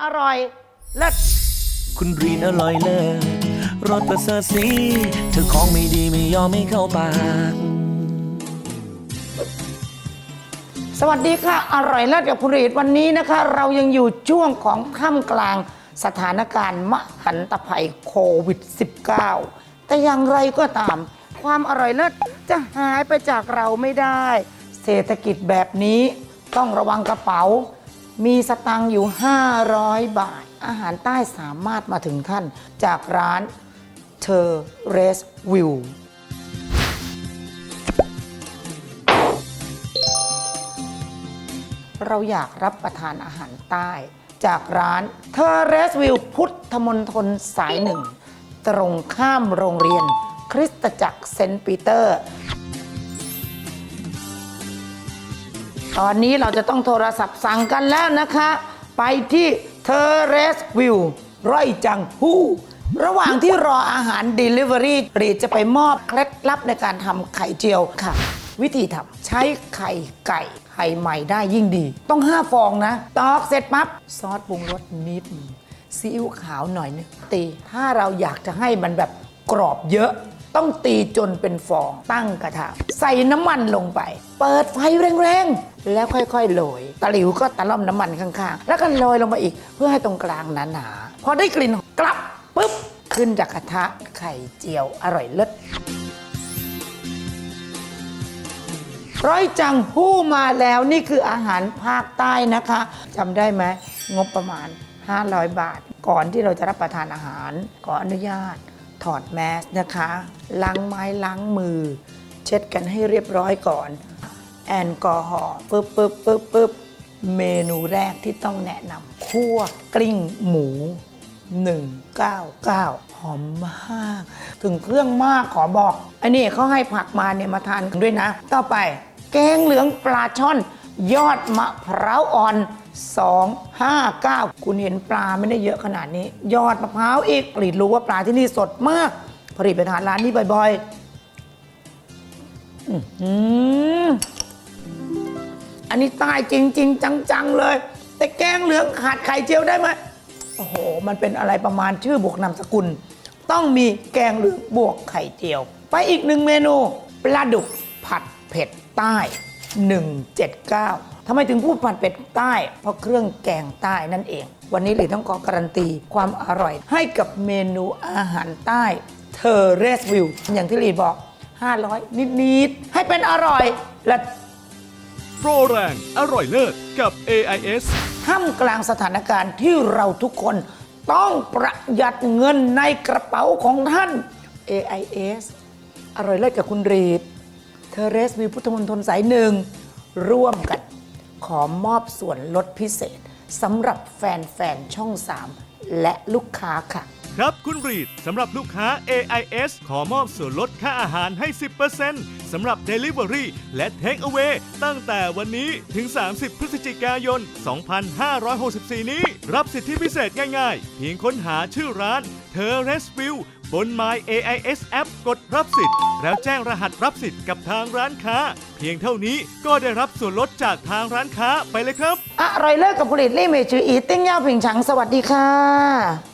อร่อยเลิศคุณรีนอร่อยเลิศรสประเสริฐสีเธอของไม่ดีไม่ยอมไม่เข้าปาก สวัสดีค่ะ อร่อยเลิศกับคุณรีดวันนี้นะคะ เรายังอยู่ช่วงของท่ามกลางสถานการณ์มหันตภัยโควิด -19 แต่อย่างไรก็ตาม ความอร่อยเลิศจะหายไปจากเราไม่ได้ เศรษฐกิจแบบนี้ต้องระวังกระเป๋า มีสตังค์อยู่ 500 บาท อาหารใต้สามารถมาถึงท่าน จากร้านเธอเรสวิวเราอยากรับประทานอาหารใต้ จากร้านเทอเรสวิวพุทธมณฑลสายหนึ่ง ตรงข้ามโรงเรียน คริสตจักรเซนต์ปีเตอร์ ตอนนี้เราจะต้องโทรศัพท์สั่งกันแล้วนะคะ ไปที่เทเรสวิวร้อยจังฮู้ระหว่างที่รออาหาร Delivery รีจะไปมอบเคล็ดลับในการทำไข่เจียวค่ะ วิธีทำใช้ไข่ไก่ ไข่ใหม่ได้ยิ่งดี ต้อง 5 ฟองนะ ตอกเสร็จปั๊บซอสปรุงรสนิดซีอิ๊วขาวหน่อยนึงตี ถ้าเราอยากจะให้มันแบบกรอบเยอะ ต้องตีจนเป็นฟองตั้งกระทะใส่น้ำมันลงไป เปิดไฟแรงๆ แล้วค่อยๆโรยตะหลิวก็ตะล่อมน้ำมันข้างๆ แล้วก็โรยลงมาอีกเพื่อให้ตรงกลางหนาๆพอได้กลิ่นกลับปุ๊บขึ้นจากกระทะไข่เจียวอร่อยเลิศร้อยจังหู้มาแล้วนี่คืออาหารภาคใต้นะคะจำได้ไหมงบประมาณ 500 บาท ก่อนที่เราจะรับประทานอาหารขออนุญาต ถอดแมสนะคะ ล้างไม้ล้างมือ เช็ดกันให้เรียบร้อยก่อน แอลกอฮอล์ปึ๊บปึ๊บปึ๊บปึ๊บเมนูแรกที่ต้องแนะนำคั่วกลิ้งหมู 199 หอมมาก ถึงเครื่องมากขอบอก อันนี้เขาให้ผักมาเนี่ยมาทานกันด้วยนะ ต่อไป แกงเหลืองปลาช่อน ยอดมะพร้าวอ่อน 259 คุณเห็นปลาไม่ได้เยอะขนาดนี้ ยอดมะพร้าวอีกผลิตรู้ว่าปลาที่นี่สดมาก ผลิตไปทานร้านนี้บ่อยๆ อันนี้ตายจริงๆจังๆเลย แต่แกงเหลืองขาดไข่เจียวได้ไหมโอ้โห มันเป็นอะไรประมาณชื่อบวกนามสกุล ต้องมีแกงเหลืองบวกไข่เจียว ไปอีกหนึ่งเมนูปลาดุกผัดเผ็ดใต้ 179ทำไมถึงพูดผัดเผ็ดใต้ เพราะเครื่องแกงใต้นั่นเอง วันนี้เลยต้องขอการันตีความอร่อย ให้กับเมนูอาหารใต้เทอเรสวิวอย่างที่ลีบอก 500 นิดๆให้เป็นอร่อยและ โปรแรง อร่อยเลิศกับ AIS ท่ามกลางสถานการณ์ที่เราทุกคนต้องประหยัดเงินในกระเป๋าของท่าน AIS อร่อยเลิศกับคุณรีดเทเรสวิวพุทธมณฑลสายหนึ่ง ร่วมกันขอมอบส่วนลดพิเศษสำหรับแฟนๆ ช่อง 3 และลูกค้าค่ะ ครับคุณรีดสำหรับลูกค้า AIS ขอมอบส่วนลดค่าอาหารให้ 10% สำหรับ Delivery และ Take Away ตั้งแต่วันนี้ถึง 30 พฤศจิกายน 2564 นี้ รับสิทธิพิเศษง่ายๆ เพียงค้นหาชื่อร้าน t e r r e s v i e w บน My AIS App กดรับสิทธิ์ แล้วแจ้งรหัสรับสิทธิ์กับทางร้านค้า เพียงเท่านี้ก็ได้รับส่วนลดจากทางร้านค้าไปเลยครับ อร่อยเลิศกับผลิตลี่เมจืออีติ้งย่าผิงฉังสวัสดีค่ะ